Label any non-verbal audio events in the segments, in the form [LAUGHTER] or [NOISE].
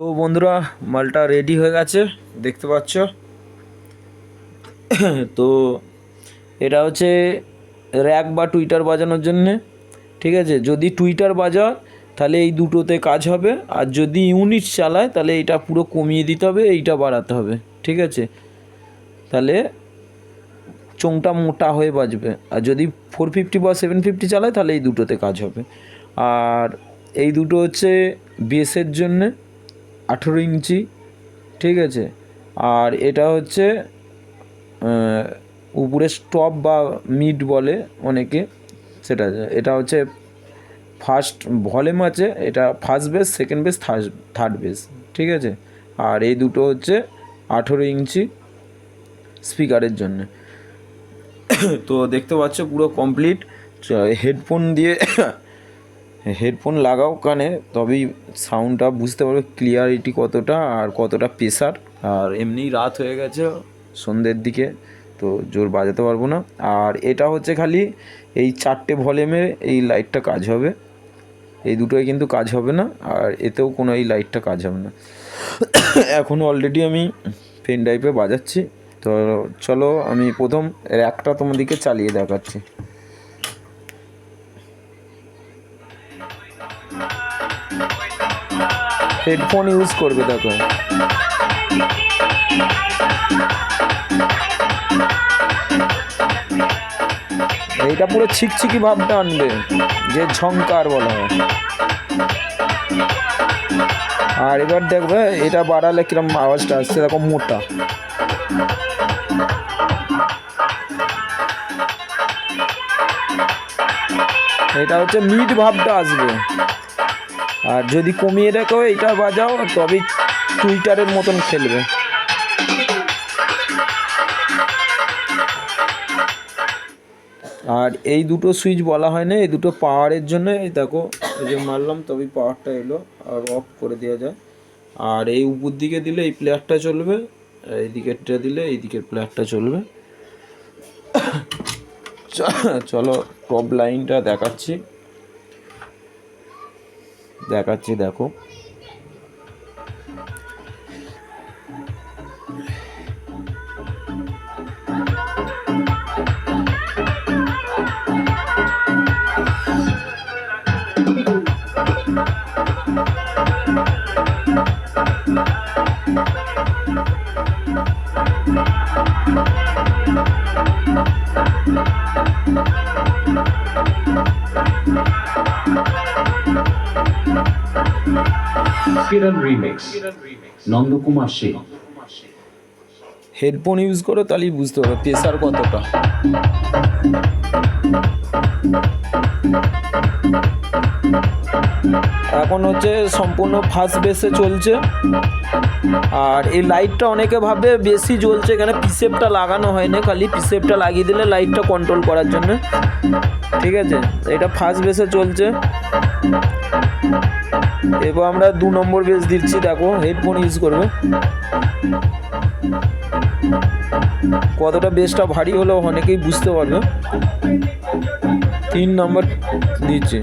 তো বন্ধুরা, মালটা রেডি হয়ে গেছে, দেখতে পাচ্ছ? তো এটা হচ্ছে র্যাক বা টুইটার বাজানোর জন্যে, ঠিক আছে? যদি টুইটার বাজা তাহলে এই দুটোতে কাজ হবে। আর যদি ইউনিট চালায়, তাহলে এটা পুরো কমিয়ে দিতে হবে, এইটা বাড়াতে হবে, ঠিক আছে? তাহলে চোংটা মোটা হয়ে বাজবে। আর যদি ফোর ফিফটি বা সেভেন ফিফটি চালায়, তাহলে এই দুটোতে কাজ হবে। আর এই দুটো হচ্ছে বেসের জন্যে আঠেরো ইঞ্চি, ঠিক আছে? আর এটা হচ্ছে উপরে স্টপ বা মিড বলে অনেকে, সেটা, এটা হচ্ছে ফার্স্ট ভলিউম আছে, এটা first base second base third third base ঠিক আছে? আর এই দুটো হচ্ছে আঠেরো ইঞ্চি স্পিকারের জন্য। [COUGHS] তো দেখতে পাচ্ছ পুরো কমপ্লিট হেডফোন দিয়ে হেডফোন লাগাও কানে, তবেই সাউন্ডটা বুঝতে পারবে ক্লিয়ারিটি কতটা আর কতটা প্রেশার আর এমনি রাত হয়ে গেছে সন্ধ্যের দিকে, তো জোর বাজাতে পারব না। আর এটা হচ্ছে খালি এই চারটে ভলিউমের এই লাইটটা কাজ হবে। এই দুটোই কিন্তু কাজ হবে না, আর এতেও কোনো এই লাইটটা কাজ হবে না। এখন অলরেডি আমি পেন ড্রাইভে বাজাচ্ছি। তো চলো আমি প্রথম র্যাকটা তোমাদেরকে চালিয়ে দেখাচ্ছি। হেডফোন ইউজ করবে, দেখো। এইটা পুরো ছিকছিকি ভাবটা আনবে, যে ঝংকার বলা হয়। আর এবার দেখবে, এটা বাড়ালে কিরম আওয়াজটা আসছে, দেখো মোটা। এটা হচ্ছে মিড ভাবটা আসবে। আর যদি কমিয়ে রেখো এটা বাজাও, তবেই টুইটারের মতন খেলবে। আর এই দুটো সুইচ বলা হয় না এই দুটো পাওয়ারের জন্য এই দেখো, এই যে মারলাম, তবেই পাওয়ারটা এলো, আর অফ করে দেওয়া যায়। আর এই উপর দিকে দিলে এই প্লেয়ারটা চলবে এই দিকেরটা দিলে এই দিকের প্লেয়ারটা চলবে। চলো টপ লাইনটা দেখাচ্ছি। দেখাচ্ছি দেখো। নন্দকুমার হেডফোন ইউজ করো তাহলে বুঝতে পারবে প্রেসার কতটা? এখন হচ্ছে সম্পূর্ণ ফার্স্ট বেসে চলছে। আর এই লাইটটা অনেকে ভাবে বেশি জ্বলছে এখানে পিসেপটা লাগানো হয়নি, খালি পিসেপটা লাগিয়ে দিলে লাইটটা কন্ট্রোল করার জন্য। ঠিক আছে? এটা ফার্স্ট বেসে চলছে। এবার আমরা দু নম্বর বেস দিচ্ছি, দেখো হেডফোন ইউজ করবে। কতটা বেসটা ভারী হলেও অনেকেই বুঝতে পারবে। তিন নম্বর দিচ্ছে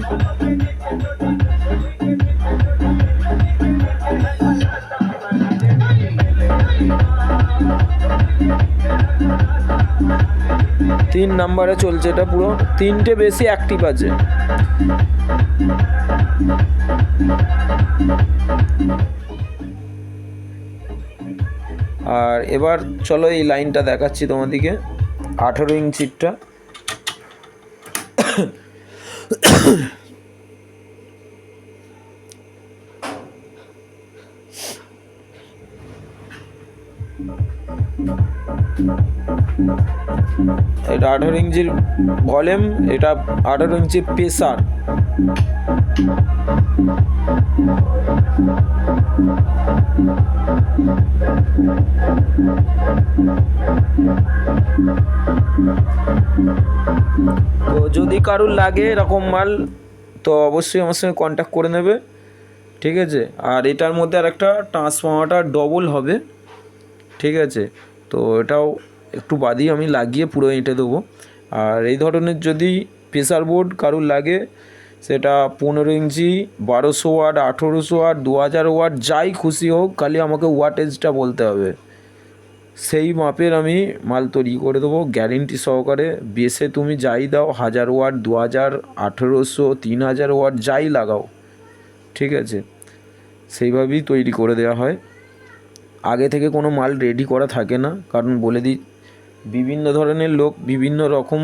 তিন নাম্বারে চলছে এটা পুরো। তিনটে বেশি অ্যাক্টিভ আছে। আর এবার চলো এই লাইনটা দেখাচ্ছি তোমাদেরকে। আঠেরো ইঞ্চিরটা। এটা আঠারো ইঞ্চির ভলিউম, এটা আঠারো ইঞ্চি প্রেসার। তো যদি কারুর লাগে এরকম মাল, তো অবশ্যই আমার সঙ্গে কন্ট্যাক্ট করে নেবে। ঠিক আছে? আর এটার মধ্যে আর একটা ট্রান্সফর্মারটা ডবল হবে। ঠিক আছে? তো এটাও একটু বাদিয়ে আমি লাগিয়ে পুরো এঁটে দেবো। আর এই ধরনের যদি প্রেসার বোর্ড কারুর লাগে, সেটা পনেরো ইঞ্চি, বারোশো ওয়াট, আঠেরোশো ওয়াট, দু হাজার ওয়াট, যাই খুশি হোক, খালি আমাকে ওয়াটেজটা বলতে হবে। সেই মাপের আমি মাল তৈরি করে দেবো গ্যারেন্টি সহকারে। বেসে তুমি যাই দাও, হাজার ওয়াট, দু হাজার, আঠেরোশো, তিন হাজার ওয়াট, যাই লাগাও। ঠিক আছে? সেইভাবেই তৈরি করে দেওয়া হয়। আগে থেকে কোনো মাল রেডি করা থাকে না। কারণ বলে দিই, বিভিন্ন ধরনের লোক, বিভিন্ন রকম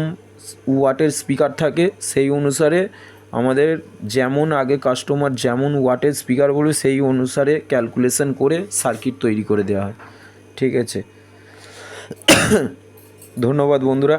ওয়াটের স্পিকার থাকে। সেই অনুসারে আমাদের যেমন আগে কাস্টমার যেমন ওয়াটের স্পিকার বলে, সেই অনুসারে ক্যালকুলেশন করে সার্কিট তৈরি করে দেওয়া হয়। ঠিক আছে? ধন্যবাদ বন্ধুরা।